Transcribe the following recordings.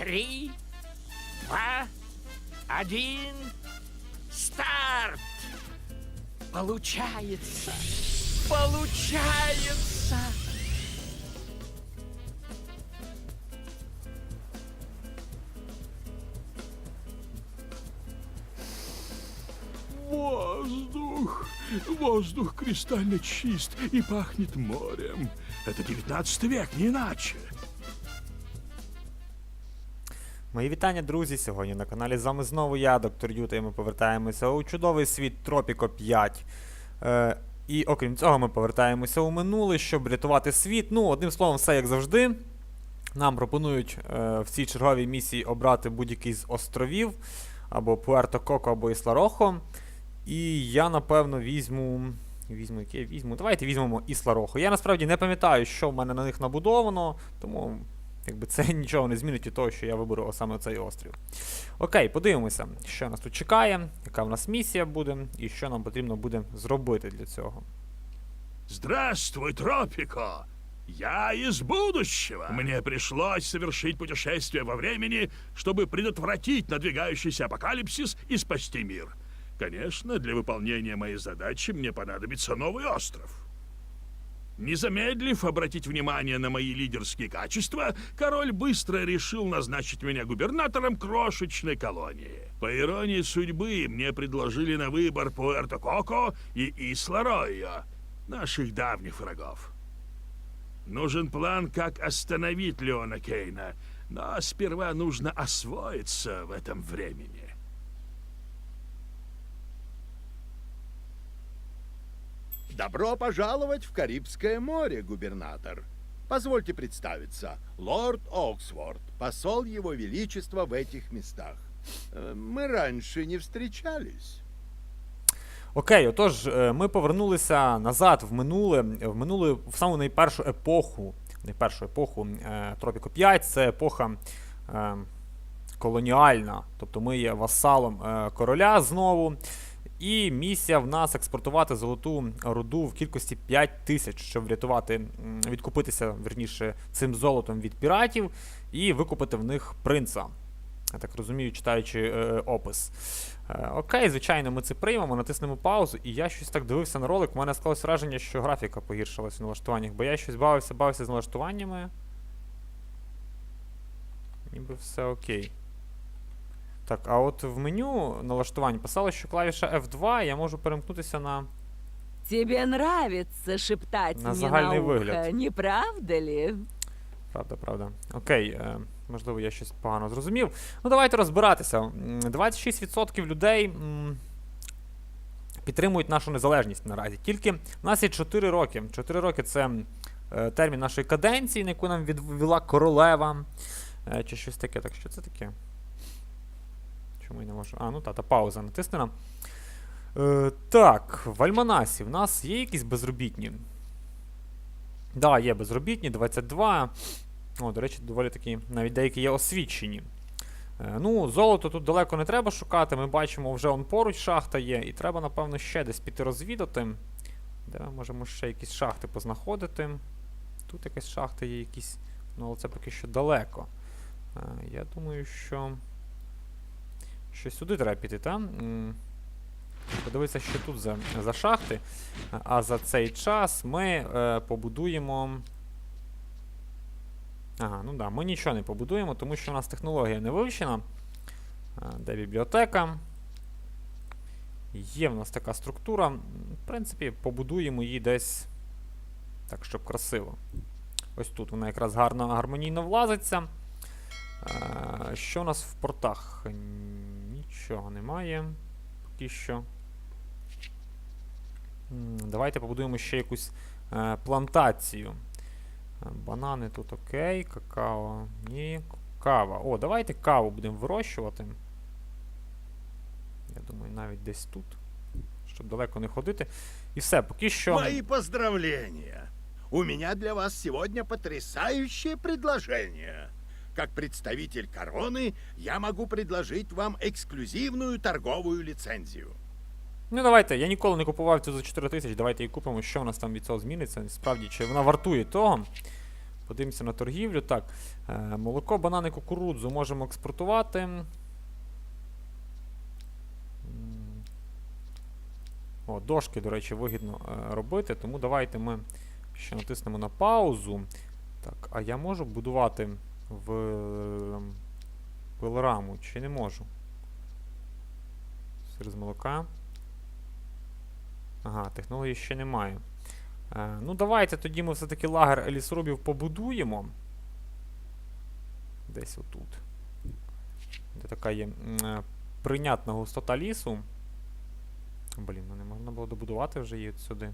три, два, один, старт! Получается! Получается! Воздух! Воздух кристально чист и пахнет морем. Это 19 век, не иначе. Мої вітання, друзі! Сьогодні на каналі з вами знову я, доктор Юта, і ми повертаємося у чудовий світ Тропіко 5. Е, і окрім цього, ми повертаємося у минуле, щоб рятувати світ. Ну, одним словом, все як завжди. Нам пропонують е, в цій черговій місії обрати будь-який з островів, або Пуерто Коко, або Ісларохо. І я, напевно, візьму. Візьму, яке візьму. Давайте візьмемо Ісларохо. Я насправді не пам'ятаю, що в мене на них набудовано, тому якби це нічого не змінить від того, що я виберу саме цей острів. Окей, подивимося, що нас тут чекає, яка в нас місія буде, і що нам потрібно буде зробити для цього. Здравствуй, Тропико! Я из будущего. Мне пришлось совершить путешествие во времени, чтобы предотвратить надвигающийся апокалипсис и спасти мир. Конечно, для выполнения моей задачи мне понадобится новый остров. Не замедлив обратить внимание на мои лидерские качества, король быстро решил назначить меня губернатором крошечной колонии. По иронии судьбы, мне предложили на выбор Пуэрто-Коко и Исла-Ройо, наших давних врагов. Нужен план, как остановить Леона Кейна, но сперва нужно освоиться в этом времени. Добро пожаловать в Карибское море, губернатор. Позвольте представиться, лорд Оксфорд, посол его величества в этих местах. Э, Мы раньше не встречались. Окей, отож, е, ми повернулися назад в минуле, в минуле, в саму найпершу епоху, найпершу епоху е, Тропіко 5, це епоха е, колоніальна. Тобто ми є васалом е, короля знову. І місія в нас експортувати золоту руду в кількості 5 тисяч, щоб врятувати, відкупитися верніше цим золотом від піратів і викупити в них принца. Я так розумію, читаючи е, опис. Е, окей, звичайно, ми це приймемо, натиснемо паузу, і я щось так дивився на ролик. У мене склалось враження, що графіка погіршилась в налаштуваннях, бо я щось бавився, бавився з налаштуваннями. Ніби все окей. Так, а от в меню налаштувань писало, що клавіша F2, я можу перемкнутися на. Тебе нравится шептать На мне загальный на ухо, выгляд. не правда ли? Правда, правда. Окей, е, можливо, я щось погано зрозумів. Ну, давайте розбиратися. М, 26% людей м, підтримують нашу незалежність наразі. Тільки в нас є 4 роки. 4 роки це е, термін нашої каденції, на яку нам відвела королева. Е, чи щось таке. Так що це таке? Чому я не можу? А, ну та, та пауза натиснена. Е, так, в Альманасі в нас є якісь безробітні. Да, є безробітні, 22. О, до речі, доволі такі, навіть деякі є освічені. Е, ну, золото тут далеко не треба шукати. Ми бачимо, вже он поруч шахта є, і треба, напевно, ще десь піти розвідати. Де ми можемо ще якісь шахти познаходити. Тут якась шахта є якісь, ну, але це поки що далеко. Е, я думаю, що. Що сюди треба піти, так? Подивитися, що тут за, за шахти. А за цей час ми е, побудуємо. Ага, ну да, ми нічого не побудуємо, тому що у нас технологія не вивчена. Е, Де бібліотека? Є в нас така структура. В принципі, побудуємо її десь так, щоб красиво. Ось тут вона якраз гарно гармонійно влазиться. Е, Що у нас в портах? Нічого немає. Поки що. Давайте побудуємо ще якусь е, плантацію. Е, Банани тут окей, какао. Ні. Кава. О, давайте каву будемо вирощувати. Я думаю, навіть десь тут. Щоб далеко не ходити. І все, поки що. Мои поздравления. У меня для вас сегодня потрясающее предложение. Как представитель короны я могу предложить вам эксклюзивную торговую лицензию. Ну давайте, я ніколи не купував цю за 4 тисячі, давайте її купимо, що в нас там від цього зміниться. Справді, чи вона вартує того. Подивимося на торгівлю. Так, е, молоко, банани, кукурудзу можемо експортувати. О, дошки, до речі, вигідно е, робити, тому давайте ми ще натиснемо на паузу. Так, а я можу будувати в ем, пилораму чи не можу? Сир з молока. Ага, технології ще немає. Е, ну, давайте тоді ми все-таки лагер елісрубів побудуємо. Десь отут. Де така є е, прийнятна густота лісу. Блін, ну не можна було добудувати вже її сюди.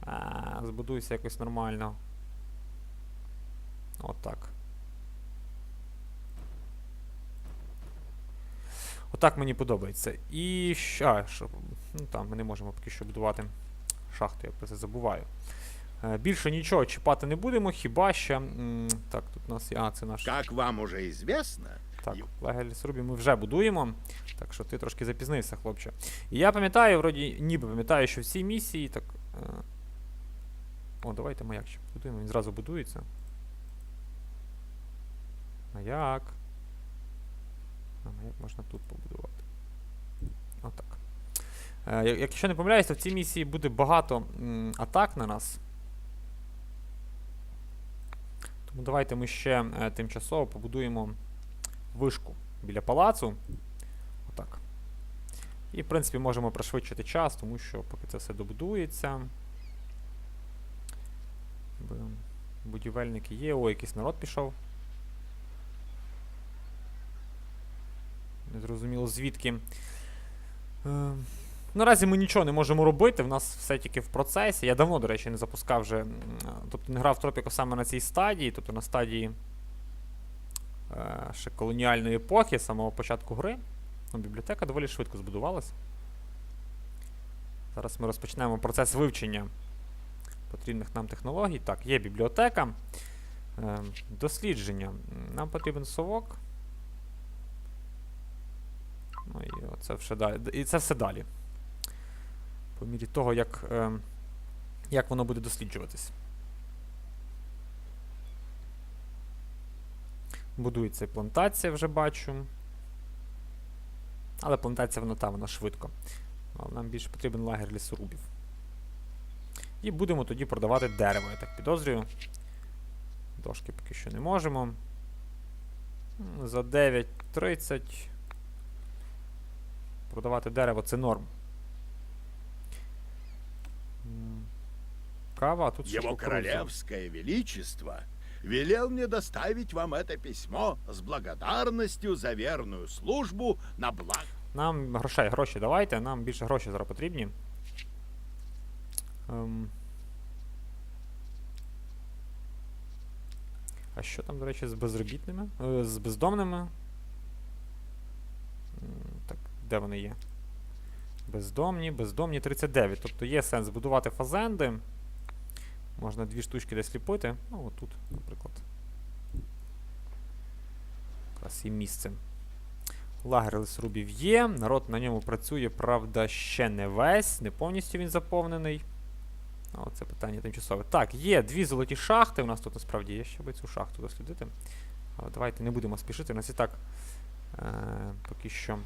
А, збудуйся якось нормально. Отак. Отак мені подобається. І що ну там ми не можемо поки що будувати шахту, я про це забуваю. Е, більше нічого чіпати не будемо, хіба що. так, тут у нас є. А, це наш. Как вам уже известно, Так, лагерь Лісрубі ми вже будуємо. Так що ти трошки запізнився, хлопче. І я пам'ятаю, вроді, ніби пам'ятаю, що в цій місії так. Е... О, давайте маяк ще будуємо, він зразу будується. Маяк. А маяк можна тут побудувати. Отак. Е, якщо не помиляюсь, то в цій місії буде багато м, атак на нас. Тому давайте ми ще е, тимчасово побудуємо вишку біля палацу. Отак. І, в принципі, можемо пришвидшити час, тому що поки це все добудується. Будівельники є. О, якийсь народ пішов. Незрозуміло звідки. Е, Наразі ми нічого не можемо робити, в нас все тільки в процесі. Я давно, до речі, не запускав вже. Тобто не грав Тропіко саме на цій стадії, тобто на стадії е, ще колоніальної епохи, самого початку гри. Ну, бібліотека доволі швидко збудувалася. Зараз ми розпочнемо процес вивчення потрібних нам технологій. Так, є бібліотека. Е, дослідження. Нам потрібен совок. Ну і це все далі. І це все далі. По мірі того, як, е, як воно буде досліджуватись. Будується плантація, вже бачу. Але плантація вона та, вона швидко. Але нам більше потрібен лагер лісорубів. І будемо тоді продавати дерево, я так підозрюю. Дошки поки що не можемо. За 9.30 продавати дерево це норм. Кава, а тут Его королевское величество велел мне доставить вам это письмо с благодарностью за верную службу на благо. Нам грошей, гроші давайте, нам більше грошей зараз потрібні. Ем. А що там, до речі, з безробітними? Е, з бездомними? Де вони є? Бездомні, бездомні 39. Тобто є сенс будувати фазенди. Можна дві штучки десь ліпити. Ну, отут, наприклад. Якраз і місце. Лагер лісорубів є, народ на ньому працює, правда, ще не весь, не повністю він заповнений. О, це питання тимчасове. Так, є дві золоті шахти. У нас тут насправді є, щоб цю шахту дослідити. Але давайте не будемо спішити. У нас і так е, поки що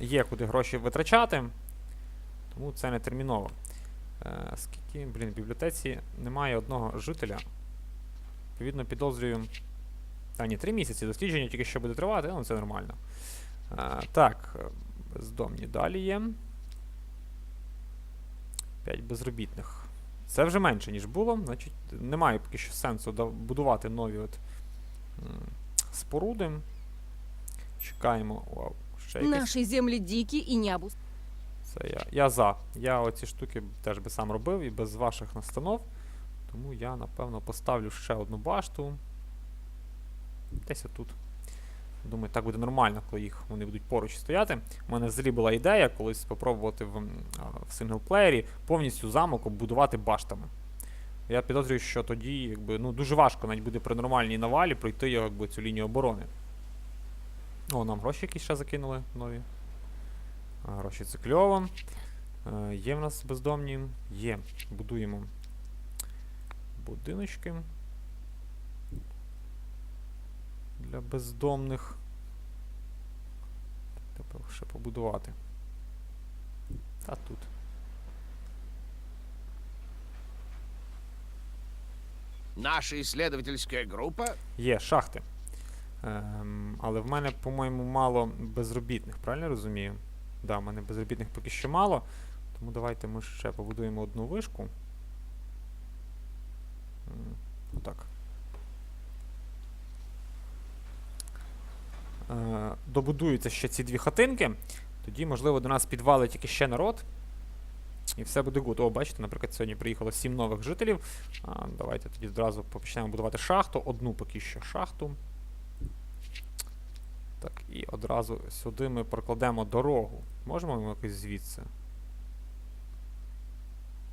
є куди гроші витрачати. Тому це не терміново. Е, скільки, блін, в бібліотеці немає одного жителя. Відповідно, підозрюю. А, ні, три місяці дослідження тільки що буде тривати, ну це нормально. А, так, е, бездомні далі є. 5 безробітних. Це вже менше, ніж було. Значить, немає поки що сенсу будувати нові от, споруди. Чекаємо. Вау, ще якесь. Наши земли дикие и не обус... Це я. Я за. Я оці штуки теж би сам робив і без ваших настанов. Тому я, напевно, поставлю ще одну башту. Десь отут. Думаю, так буде нормально, коли їх вони будуть поруч стояти. У мене взагалі була ідея колись спробувати в, в синглплеєрі повністю замок оббудувати баштами. Я підозрюю, що тоді якби, ну, дуже важко навіть буде при нормальній навалі пройти його, якби, цю лінію оборони. О, нам гроші якісь ще закинули нові. А, Гроші це кльово. Е, Є в нас бездомні? Є. Будуємо. будиночки. Для бездомних. Треба ще побудувати. Та тут. Наша исследовательская группа Є шахти. Ем, але в мене, по-моєму, мало безробітних, правильно розумію? Да, в мене безробітних поки що мало. Тому давайте ми ще побудуємо одну вишку. Отак. Е, добудуються ще ці дві хатинки. Тоді, можливо, до нас підвалить тільки ще народ. І все буде гуд. О, бачите, наприклад, сьогодні приїхало 7 нових жителів. А, давайте тоді одразу почнемо будувати шахту. Одну поки що шахту. Так, і одразу сюди ми прокладемо дорогу. Можемо ми якось звідси?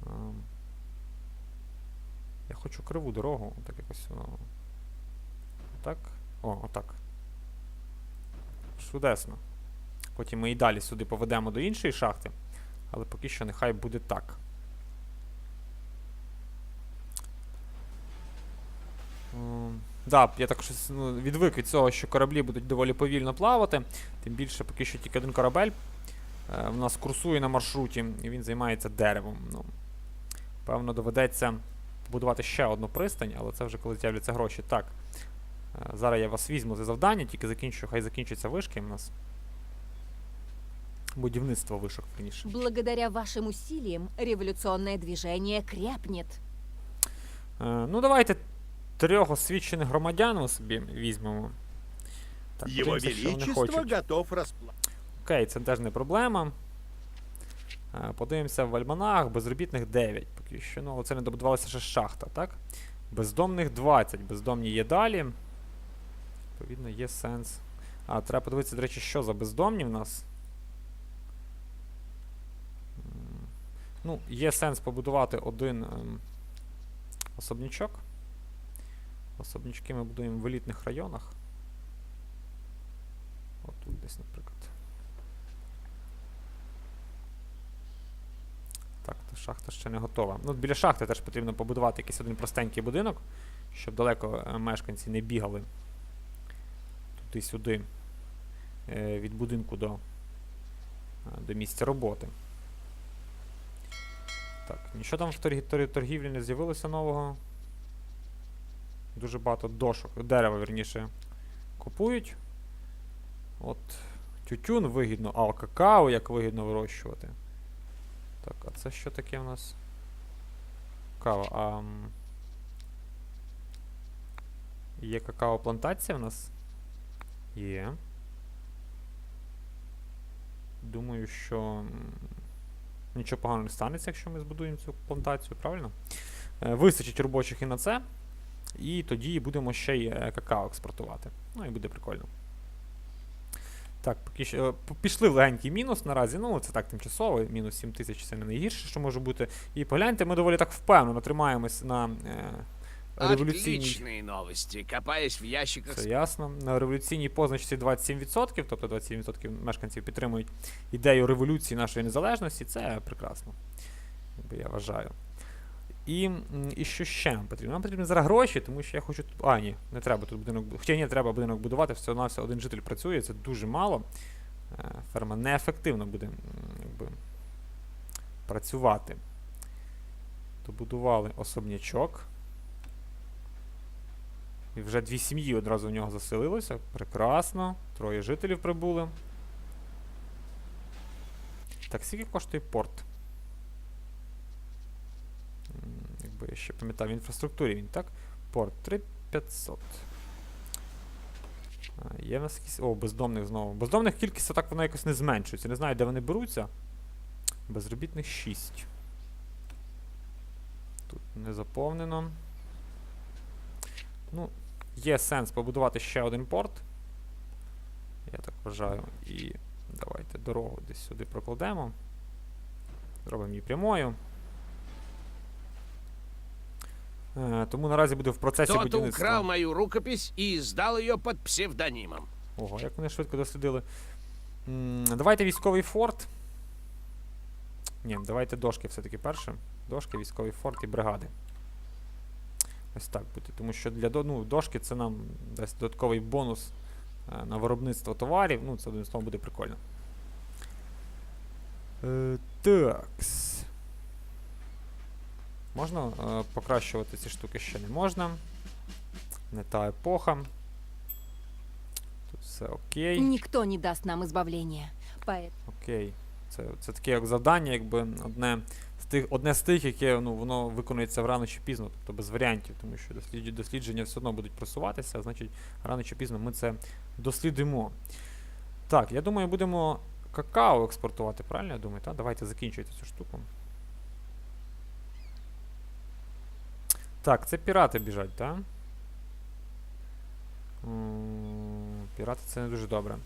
Ем, я хочу криву дорогу. Так якось воно. Так. О, отак. Чудесно. Потім ми і далі сюди поведемо до іншої шахти. Але поки що нехай буде так. Да, я так щось ну, відвик від цього, що кораблі будуть доволі повільно плавати. Тим більше поки що тільки один корабель е, в нас курсує на маршруті, і він займається деревом. Ну, певно, доведеться побудувати ще одну пристань, але це вже коли з'являться гроші. Так. Е, зараз я вас візьму за завдання, тільки закінчу, хай закінчаться вишки в нас. Будівництво вишок, верніше. Благодаря вашим усилиям революционное движение крепнет. Е, ну, давайте трьох освічених громадян ми собі візьмемо. Так, Его подивимося, що вони Величество хочуть. готов расплатиться. Окей, це теж не проблема. Е, Подивимося в альманах, безробітних 9. Поки що, ну, але це не добудувалася ще шахта, так? Бездомних 20. Бездомні є далі. Відповідно, є сенс. А, треба подивитися, до речі, що за бездомні в нас. М, Ну, є сенс побудувати один ем, особнячок. Особнячки ми будуємо в елітних районах. Отут десь, наприклад. Так, та шахта ще не готова. Ну, біля шахти теж потрібно побудувати якийсь один простенький будинок, щоб далеко е, мешканці не бігали туди-сюди е, від будинку до, е, до місця роботи. Так, нічого там в торгі, торгі- торгівлі не з'явилося нового. Дуже багато дошок, дерева, верніше, купують. От тютюн вигідно, а какао як вигідно вирощувати. Так, а це що таке в нас? Кава. А, є какао плантація в нас? Є. Думаю, що нічого поганого не станеться, якщо ми збудуємо цю плантацію, правильно? Е, вистачить робочих і на це. І тоді будемо ще й е, какао експортувати. Ну і буде прикольно. Так, поки що е, пішли в легенький мінус наразі. Ну, це так тимчасово, мінус 7 тисяч це не найгірше, що може бути. І погляньте, ми доволі так впевнено тримаємось на е, революційній. Отличные новости. Копаясь в ящиках Це ясно. На революційній позначці 27%, тобто 27% мешканців підтримують ідею революції нашої незалежності. Це прекрасно. Я вважаю. І, і що ще нам потрібно? Нам потрібні зараз гроші, тому що я хочу тут. А, ні, не треба тут будинок. бу- Хоча ні, треба будинок будувати, все на все один житель працює, це дуже мало. Е, Ферма неефективно буде якби, працювати. Добудували особнячок. І вже дві сім'ї одразу в нього заселилося. Прекрасно. Троє жителів прибули. Так, скільки коштує порт? Якби я ще пам'ятав, в інфраструктурі він, так? Порт 3500. А, є в нас якісь. О, бездомних знову. Бездомних кількість так вона якось не зменшується. Не знаю, де вони беруться. Безробітних 6. Тут не заповнено. Ну, є сенс побудувати ще один порт. Я так вважаю. І давайте дорогу десь сюди прокладемо. Зробимо її прямою. Е, тому наразі буде в процесі Кто-то будівництва. украл мою рукопись и издал ее под псевдонимом. Ого, як вони швидко дослідили. М, давайте військовий форт. Ні, давайте дошки все-таки перше. Дошки, військовий форт і бригади. Ось так буде. Тому що для до- ну, дошки це нам дасть додатковий бонус е, на виробництво товарів. Ну, це одним словом буде прикольно. Е, такс. Можна е, покращувати ці штуки ще не можна. Не та епоха. Тут все окей. Никто не даст нам избавления. Поэтому Окей. Це, це таке як завдання, якби одне з тих, одне з тих, яке ну, воно виконується рано чи пізно, тобто без варіантів, тому що дослідження, дослідження все одно будуть просуватися, а значить рано чи пізно ми це дослідимо. Так, я думаю, будемо какао експортувати, правильно я думаю? Так? Давайте закінчуйте цю штуку. Так, це пірати біжать, так? М, Пірати це не дуже добре.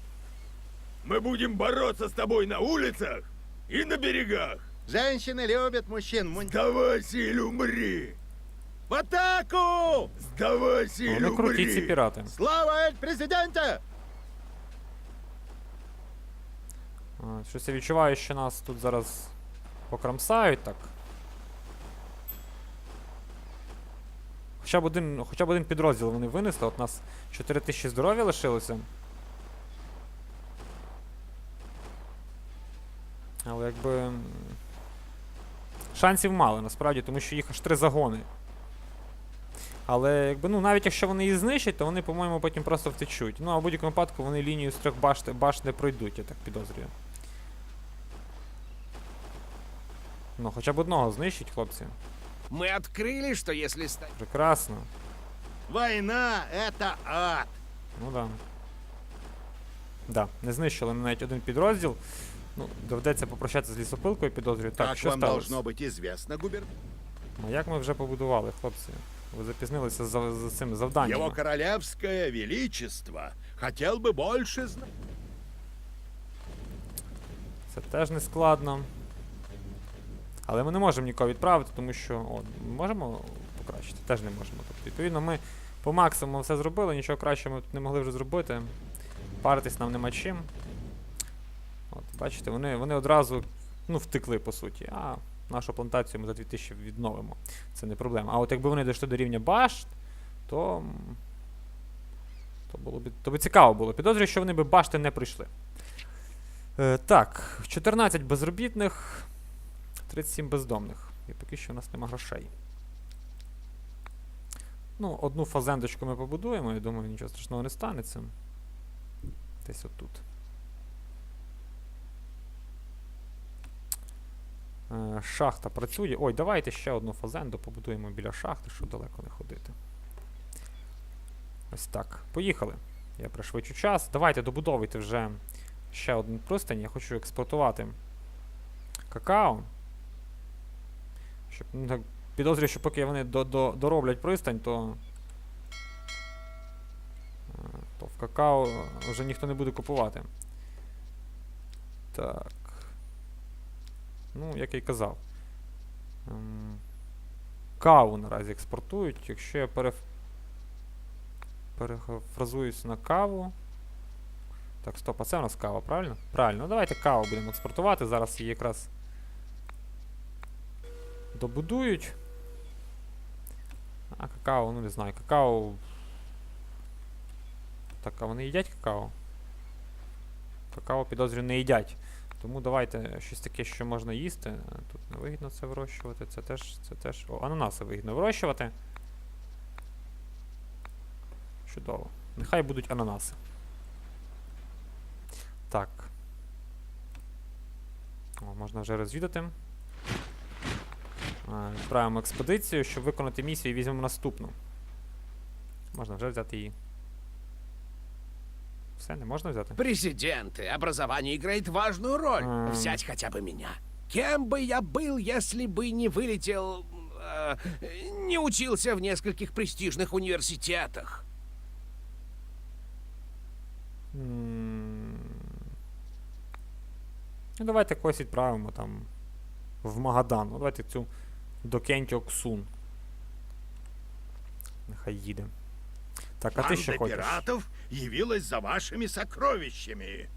Мы будем бороться с тобой на улицах и на берегах. Женщины любят мужчин. Мун- Сдавайся или умри. В атаку! Сдавайся или Вони круті ці умри. пірати. Слава Эль Президенте! А, Щось я відчуваю, що нас тут зараз покрамсають так. Хоча б один, хоча б один підрозділ вони винесли, от нас 4000 здоров'я лишилося. Але якби. Шансів мало насправді, тому що їх аж три загони. Але якби, ну, навіть якщо вони її знищать, то вони, по-моєму, потім просто втечуть. Ну, а в будь-якому випадку вони лінію з трьох башт, башт не пройдуть, я так підозрюю. Ну, хоча б одного знищить, хлопці. Мы открыли, что если стать... Прекрасно. Война — это ад. Ну да. Да, не знищили навіть один підрозділ. Ну, доведеться попрощатися з лісопилкою, підозрюю. Так, как що вам сталося? должно быть известно, губернатор, Ну, як ми вже побудували, хлопці? Ви запізнилися за, за цим завданням. его королевское величество хотел бы больше знать. Це теж не складно. Але ми не можемо нікого відправити, тому що. О, ми можемо покращити? Теж не можемо. Тобто, відповідно, ми по максимуму все зробили, нічого кращого ми не могли вже зробити. Паритись нам нема чим. От, бачите, вони, вони одразу ну, втекли, по суті. А нашу плантацію ми за 2000 відновимо. Це не проблема. А от якби вони дійшли до рівня башт, то. То було б, то би цікаво було. Підозрюю, що вони би башти не прийшли. Е, так, 14 безробітних, 37 бездомних. І поки що у нас нема грошей. Ну, одну фазендочку ми побудуємо, я думаю, нічого страшного не станеться. Десь отут. Е, шахта працює. Ой, давайте ще одну фазенду побудуємо біля шахти, щоб далеко не ходити. Ось так. Поїхали. Я пришвидшу час. Давайте добудовуйте вже ще один пристань. Я хочу експортувати какао. Підозрюю, що поки вони до, до, дороблять пристань, то. е, То в какао вже ніхто не буде купувати. Так. Ну, як я й казав. Ем, каву наразі експортують. Якщо я переф... перефразуюсь на каву. Так, стоп, а це у нас кава, правильно? Правильно, давайте каву будемо експортувати. Зараз її якраз добудують. А какао, ну не знаю, какао. Так, а вони їдять какао? Какао, підозрюю, не їдять. Тому давайте щось таке, що можна їсти. Тут не вигідно це вирощувати. Це теж, це теж. О, ананаси вигідно вирощувати. Чудово. Нехай будуть ананаси. Так. О, можна вже розвідати. Е, Відправимо експедицію, щоб виконати місію і візьмемо наступну. Можна вже взяти її. Все, не можна взяти? Президенты, образование играет важную роль. М. Взять хотя бы меня. Кем бы я был, если бы не вылетел... э, не учился в нескольких престижных университетах? М. Ну, давайте когось відправимо там в Магадан. Ну, давайте цю до Кенті Оксун. Нехай їде. Так, а ти що хочеш? пиратов явилась за вашими сокровищами.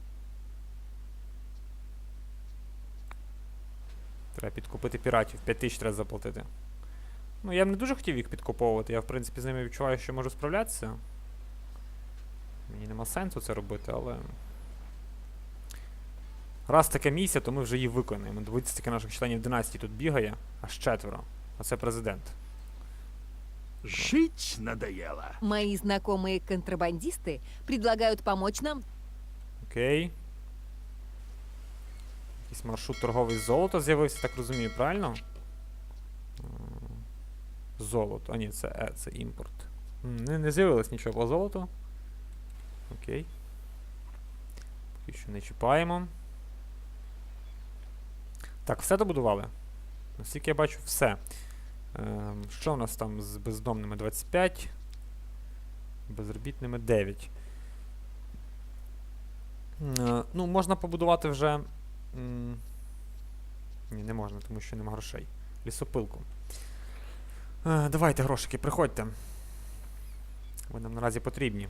Треба підкупити піратів. 5 тисяч треба заплатити. Ну, я б не дуже хотів їх підкуповувати. Я, в принципі, з ними відчуваю, що можу справлятися. Мені нема сенсу це робити, але. Раз така місія, то ми вже її виконаємо. Дивіться, скільки наших членів династії тут бігає, аж четверо. А це президент. Жить надоело. Мои знакомые контрабандисты предлагают помочь нам. Окей. Якийсь маршрут торговий золото з'явився, так розумію, правильно? Золото. А ні, це, е, це імпорт. Не, не з'явилось нічого по золоту. Окей. Поки що не чіпаємо. Так, все добудували? Наскільки я бачу, все. Ем, що у нас там з бездомними 25? Безробітними 9. Е, Ну, можна побудувати вже. Ні, не можна, тому що нема грошей. Лісопилку. Е, Давайте грошики, приходьте. Ви нам наразі потрібні.